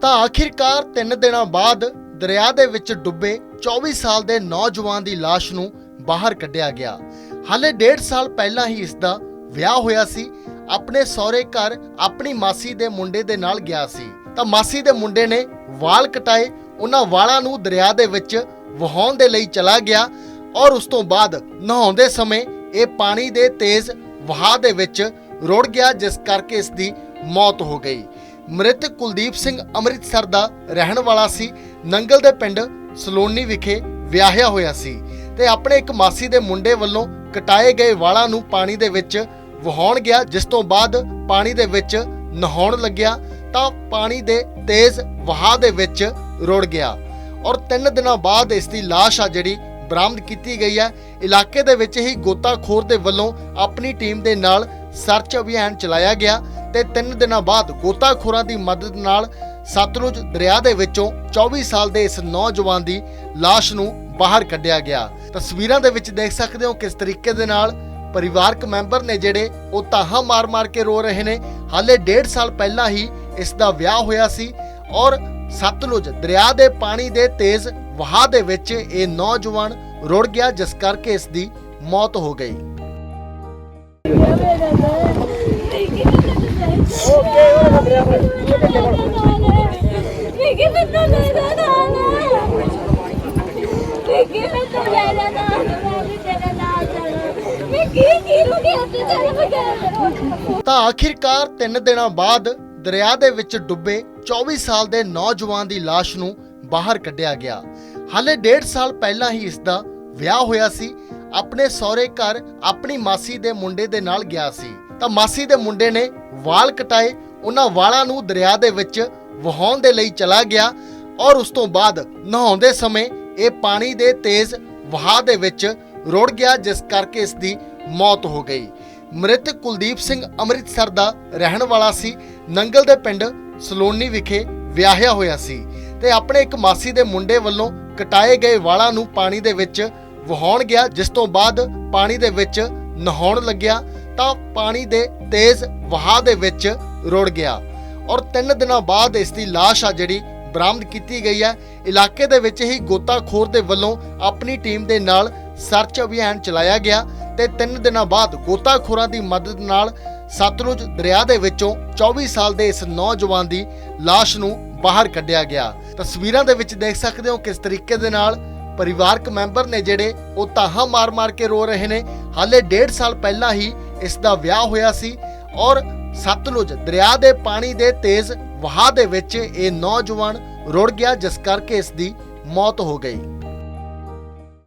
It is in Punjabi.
ਤਾਂ ਆਖਿਰਕਾਰ 3 ਦਿਨਾਂ ਬਾਅਦ ਦਰਿਆ ਦੇ ਵਿੱਚ ਡੁੱਬੇ 24 ਸਾਲ ਦੇ ਨੌਜਵਾਨ ਦੀ ਲਾਸ਼ ਨੂੰ ਬਾਹਰ ਕੱਢਿਆ ਗਿਆ। ਹਾਲੇ 1.5 ਸਾਲ ਪਹਿਲਾਂ ਹੀ ਇਸ ਦਾ ਵਿਆਹ ਹੋਇਆ ਸੀ। ਆਪਣੇ ਸਹੁਰੇ ਘਰ ਆਪਣੀ ਮਾਸੀ ਦੇ ਮੁੰਡੇ ਦੇ ਨਾਲ ਗਿਆ ਸੀ। ਤਾਂ ਮਾਸੀ ਦੇ ਮੁੰਡੇ ਨੇ ਵਾਲ ਕਟਾਏ, ਉਹਨਾਂ ਵਾਲਾਂ ਨੂੰ ਦਰਿਆ ਦੇ ਵਿੱਚ ਵਹਾਉਣ ਦੇ ਲਈ ਚਲਾ ਗਿਆ ਔਰ ਉਸ ਤੋਂ ਬਾਅਦ ਨਹਾਉਂਦੇ ਸਮੇਂ ਇਹ ਪਾਣੀ ਦੇ ਤੇਜ਼ ਵਹਾਅ ਦੇ ਵਿੱਚ ਰੁੜ ਗਿਆ, ਜਿਸ ਕਰਕੇ ਇਸ ਦੀ ਮੌਤ ਹੋ ਗਈ। ਮ੍ਰਿਤਕ ਕੁਲਦੀਪ ਸਿੰਘ ਅੰਮ੍ਰਿਤਸਰ ਦਾ ਰਹਿਣ ਵਾਲਾ ਸੀ। ਨੰਗਲ ਦੇ ਪਿੰਡ ਸਲੋਨੀ ਵਿਖੇ ਵਿਆਹਿਆ ਹੋਇਆ ਸੀ ਤੇ ਆਪਣੇ ਇੱਕ ਮਾਸੀ ਦੇ ਮੁੰਡੇ ਵੱਲੋਂ ਕਟਾਏ ਗਏ ਵਾਲਾਂ ਨੂੰ ਪਾਣੀ ਦੇ ਵਿੱਚ ਵਹਾਉਣ ਗਿਆ, ਜਿਸ ਤੋਂ ਬਾਅਦ ਪਾਣੀ ਦੇ ਵਿੱਚ ਨਹਾਉਣ ਲੱਗਿਆ ਤਾਂ ਪਾਣੀ ਦੇ ਤੇਜ਼ ਵਹਾਅ ਦੇ ਵਿੱਚ ਰੁੜ ਗਿਆ ਔਰ 3 ਦਿਨਾਂ ਬਾਅਦ ਇਸ ਦੀ ਲਾਸ਼ ਆ ਜਿਹੜੀ ਬਰਾਮਦ ਕੀਤੀ ਗਈ ਹੈ। ਇਲਾਕੇ ਦੇ ਵਿੱਚ ਹੀ ਗੋਤਾਖੋਰ ਦੇ ਵੱਲੋਂ ਆਪਣੀ ਟੀਮ ਦੇ ਨਾਲ ਸਰਚ ਅਭਿਆਨ ਚਲਾਇਆ ਗਿਆ ਤੇ 3 ਦਿਨਾਂ ਬਾਅਦ ਗੋਤਾਖੋਰਾਂ ਦੀ ਮਦਦ ਨਾਲ ਸਤਲੁਜ ਦਰਿਆ ਦੇ ਵਿੱਚੋਂ 24 ਸਾਲ ਦੇ ਇਸ ਨੌਜਵਾਨ ਦੀ ਲਾਸ਼ ਨੂੰ ਬਾਹਰ ਕੱਢਿਆ ਗਿਆ। ਤਸਵੀਰਾਂ ਦੇ ਵਿੱਚ ਦੇਖ ਸਕਦੇ ਹੋ ਕਿਸ ਤਰੀਕੇ ਦੇ ਨਾਲ ਪਰਿਵਾਰਕ ਮੈਂਬਰ ਨੇ ਜਿਹੜੇ ਉਹ ਤਾਹਾਂ ਮਾਰ-ਮਾਰ ਕੇ ਰੋ ਰਹੇ ਨੇ। ਹਾਲੇ 1.5 ਸਾਲ ਪਹਿਲਾਂ ਹੀ ਇਸ ਦਾ ਵਿਆਹ ਹੋਇਆ ਸੀ ਔਰ ਸਤਲੁਜ ਦਰਿਆ ਦੇ ਪਾਣੀ ਦੇ ਤੇਜ਼ ਵਹਾਅ ਦੇ ਵਿੱਚ ਇਹ ਨੌਜਵਾਨ ਰੁੜ ਗਿਆ, ਜਿਸ ਕਰਕੇ ਇਸ ਦੀ ਮੌਤ ਹੋ ਗਈ। ਤਾਂ ਆਖਿਰਕਾਰ 3 ਦਿਨਾਂ ਬਾਅਦ ਦਰਿਆ ਦੇ ਵਿੱਚ ਡੁੱਬੇ 24 ਸਾਲ ਦੇ ਨੌਜਵਾਨ ਦੀ ਲਾਸ਼ ਨੂੰ ਬਾਹਰ ਕੱਢਿਆ ਗਿਆ। ਹਾਲੇ 1.5 ਸਾਲ ਪਹਿਲਾਂ ਹੀ ਇਸ ਦਾ ਵਿਆਹ ਹੋਇਆ ਸੀ। ਆਪਣੇ ਸਹੁਰੇ ਘਰ ਆਪਣੀ ਮਾਸੀ ਦੇ ਮੁੰਡੇ ਦੇ ਨਾਲ ਗਿਆ ਸੀ। ਤਾਂ ਮਾਸੀ ਦੇ ਮੁੰਡੇ ਨੇ ਵਾਲ ਕਟਾਏ, ਉਹਨਾਂ ਵਾਲਾਂ ਨੂੰ ਦਰਿਆ ਦੇ ਵਿੱਚ ਵਹਾਉਣ ਦੇ ਲਈ ਚਲਾ ਗਿਆ ਔਰ ਉਸ ਤੋਂ ਬਾਅਦ ਨਹਾਉਂਦੇ ਸਮੇਂ ਇਹ ਪਾਣੀ ਦੇ ਤੇਜ਼ ਵਹਾਅ ਦੇ ਵਿੱਚ ਰੁੜ ਗਿਆ, ਜਿਸ ਕਰਕੇ ਇਸ ਦੀ ਮੌਤ ਹੋ ਗਈ। ਮ੍ਰਿਤਕ ਕੁਲਦੀਪ ਸਿੰਘ ਅੰਮ੍ਰਿਤਸਰ ਦਾ ਰਹਿਣ ਵਾਲਾ ਸੀ। ਨੰਗਲ ਦੇ ਪਿੰਡ ਸਲੋਨੀ ਵਿਖੇ ਵਿਆਹਿਆ ਹੋਇਆ ਸੀ ਤੇ ਆਪਣੇ ਇੱਕ ਮਾਸੀ ਦੇ ਮੁੰਡੇ ਵੱਲੋਂ ਕਟਾਏ ਗਏ ਵਾਲਾਂ ਨੂੰ ਪਾਣੀ ਦੇ ਵਿੱਚ ਵਹਾਉਣ ਗਿਆ, ਜਿਸ ਤੋਂ ਬਾਅਦ ਪਾਣੀ ਦੇ ਵਿੱਚ ਨਹਾਉਣ ਲੱਗਿਆ। ਤਾਂ ਪਾਣੀ ਦੇ ਤੇਜ਼ ਵਹਾਅ ਦੇ ਵਿੱਚ ਰੁੜ ਗਿਆ। ਔਰ 3 ਦਿਨਾਂ ਬਾਅਦ ਇਸ ਦੀ ਲਾਸ਼ ਆ ਜਿਹੜੀ ਬਰਾਮਦ ਕੀਤੀ ਗਈ ਹੈ। ਇਲਾਕੇ ਦੇ ਵਿੱਚ ਹੀ ਗੋਤਾਖੋਰ ਦੇ ਵੱਲੋਂ ਆਪਣੀ ਟੀਮ ਦੇ ਨਾਲ ਸਰਚ ਅਭਿਆਨ ਚਲਾਇਆ ਗਿਆ ਤੇ 3 ਦਿਨਾਂ ਬਾਅਦ ਗੋਤਾਖੋਰਾਂ ਦੀ ਮਦਦ ਨਾਲ ਸਤਲੁਜ ਦਰਿਆ ਦੇ ਵਿੱਚੋਂ 24 ਸਾਲ ਦੇ ਇਸ ਨੌਜਵਾਨ ਦੀ ਲਾਸ਼ ਨੂੰ ਬਾਹਰ ਕੱਢਿਆ ਗਿਆ। ਤਸਵੀਰਾਂ ਦੇ ਵਿੱਚ ਦੇਖ ਸਕਦੇ ਹੋ ਕਿਸ ਤਰੀਕੇ ਦੇ ਨਾਲ ਪਰਿਵਾਰਕ ਮੈਂਬਰ ਨੇ ਜਿਹੜੇ ਉਹ ਤਾਹਾਂ ਮਾਰ-ਮਾਰ ਕੇ ਰੋ ਰਹੇ ਨੇ। ਹਾਲੇ 1.5 ਸਾਲ ਪਹਿਲਾਂ ਹੀ ਇਸ ਦਾ ਵਿਆਹ ਹੋਇਆ ਸੀ ਔਰ ਸਤਲੁਜ ਦਰਿਆ ਦੇ ਪਾਣੀ ਦੇ ਤੇਜ਼ ਵਹਾਅ ਦੇ ਵਿੱਚ ਇਹ ਨੌਜਵਾਨ ਰੁੜ ਗਿਆ, ਜਿਸ ਕਰਕੇ ਇਸ ਦੀ ਮੌਤ ਹੋ ਗਈ।